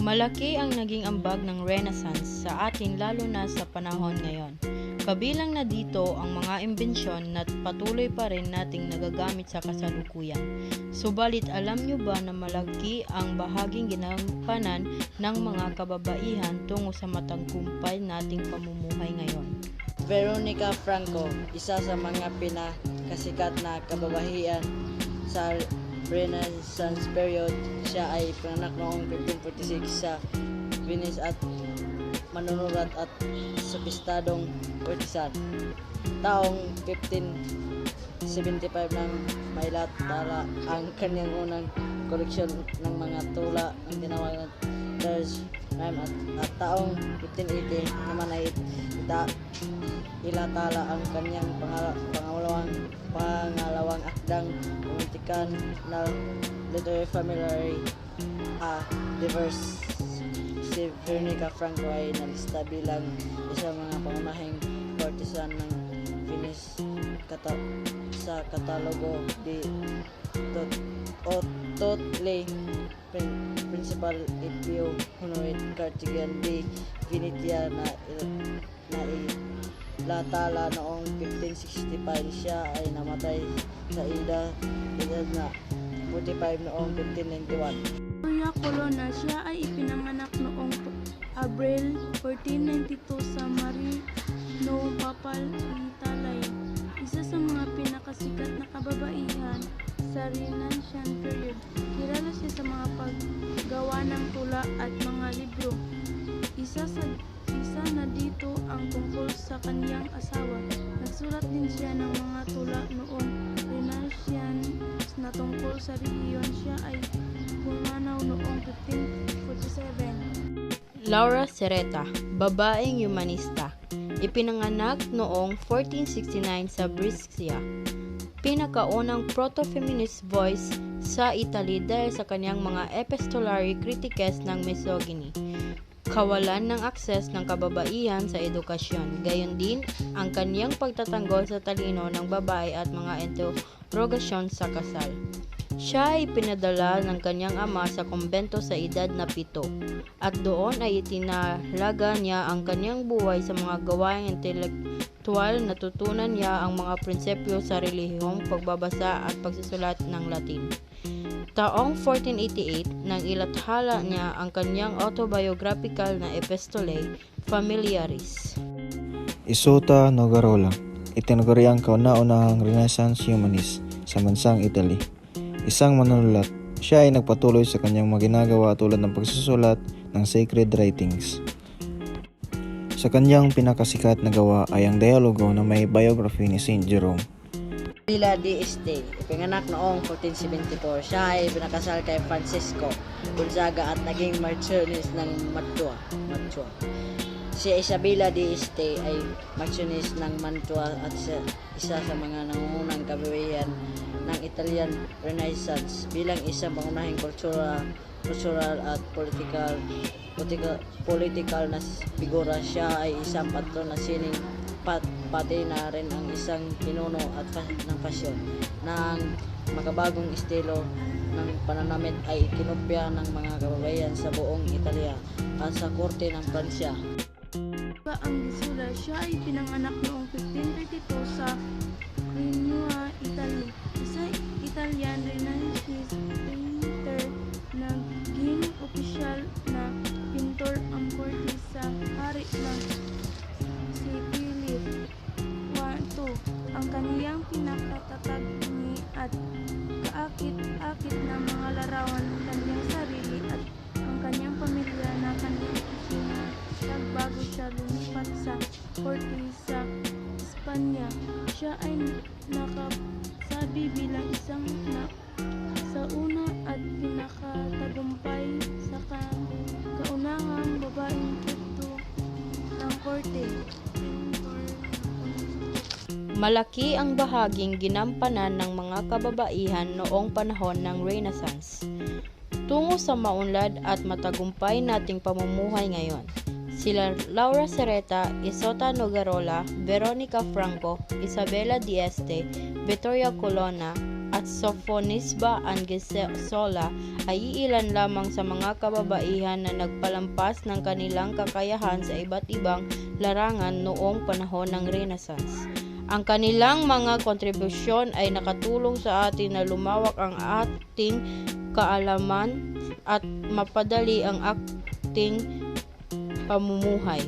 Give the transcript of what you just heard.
Malaki ang naging ambag ng Renaissance sa atin lalo na sa panahon ngayon. Kabilang na dito ang mga imbensyon na patuloy pa rin nating nagagamit sa kasalukuyan. Subalit alam nyo ba na malaki ang bahaging ginampanan ng mga kababaihan tungo sa matangkumpay nating pamumuhay ngayon? Veronica Franco, isa sa mga pinakasikat na kababahian sa Renaissance period. Siya ay pinanganak noong 1546 sa Venice at manunulat at sopistadong kurtisan. Taong 1575 nang mailatala ang kanyang unang koleksyon ng mga tula ang tinawag na There's Rhyme at, at taong 1580 naman ay ita, ilatala ang kanyang pangala, pangalawang pangalawang akdang romantikan na literary familiar a diverse si Veronica Franco ay nalista bilang isa mga pangunahing courtesan ng Venice kata, sa katalogo di tot, o totally prin, principal Ipio Honorit Cartigan di Venetia na il- na ilatala noong 1565 siya ay namatay sa ida edad na 45 noong 1591 Maria Colonna, siya ay ipinanganak noong Abril 1492 sa Marino, Papal, Italay. Pinakasikat na kababaihan sa Renaissance period. Kilala siya sa mga paggawa ng tula at mga libro. Isa sa isa na dito ang tungkol sa kaniyang asawa. Nagsulat din siya ng mga tula noong Renaissance na tungkol sa reliyon. Siya ay pumanaw noong 1547. Laura Sereta, babaeng humanista. Ipinanganak noong 1469 sa Brescia. Pinakaunang proto-feminist voice sa Italy dahil sa kanyang mga epistolary critiques ng misogyny, kawalan ng akses ng kababaihan sa edukasyon, gayon din ang kanyang pagtatanggol sa talino ng babae at mga interrogasyon sa kasal. Siya ay pinadala ng kanyang ama sa kumbento sa edad na pito at doon ay itinalaga niya ang kanyang buhay sa mga gawaing intelektual natutunan niya ang mga prinsipyo sa relihiyong pagbabasa at pagsusulat ng Latin. Taong 1488 nang ilathala niya ang kanyang autobiographical na epistole Familiaris. Isuta Nogarola, itinaguri ang kauna-unahang Renaissance humanist sa bansang Italy. Isang manunulat, siya ay nagpatuloy sa kanyang mga ginagawa tulad ng pagsusulat ng sacred writings. Sa kanyang pinakasikat na gawa ay ang dialogo na may biography ni Saint Jerome. Villa di Este, ipinganak noong 1474. Siya ay pinakasal kay Francisco Gonzaga at naging Marchioness ng Mantua. Mantua. Si Isabella di Este ay Marchioness ng Mantua at isa, isa sa mga nangungunang kababayan ng Italian Renaissance bilang isang pangunahing kultura, cultural at political political, political na figura siya ay isang patron na sining pat, pati na rin ang isang pinuno at fa, ng fasyon ng makabagong estilo ng pananamit ay kinopya ng mga kababayan sa buong Italia at sa korte ng Pransya. Pa ang Gisula, siya ay pinanganak noong 1532 sa Genoa, Italy. Isa Italian Renaissance painter naging opisyal na pintor ang korte sa hari ng si Philip II. Ang kaniyang pinakatatag ni at kaakit-akit na mga larawan Siya ay nakasabi bilang isang na sa una at pinakatagumpay sa ka, kaunahang babaeng pito ng korte. Malaki ang bahaging ginampanan ng mga kababaihan noong panahon ng Renaissance. Tungo sa maunlad at matagumpay nating pamumuhay ngayon. Sila Laura Sereta, Isota Nogarola, Veronica Franco, Isabella Dieste, Victoria Colonna, at Sophonisba Angesola ay iilan lamang sa mga kababaihan na nagpalampas ng kanilang kakayahan sa iba't ibang larangan noong panahon ng Renaissance. Ang kanilang mga kontribusyon ay nakatulong sa atin na lumawak ang ating kaalaman at mapadali ang ating pamumuhay.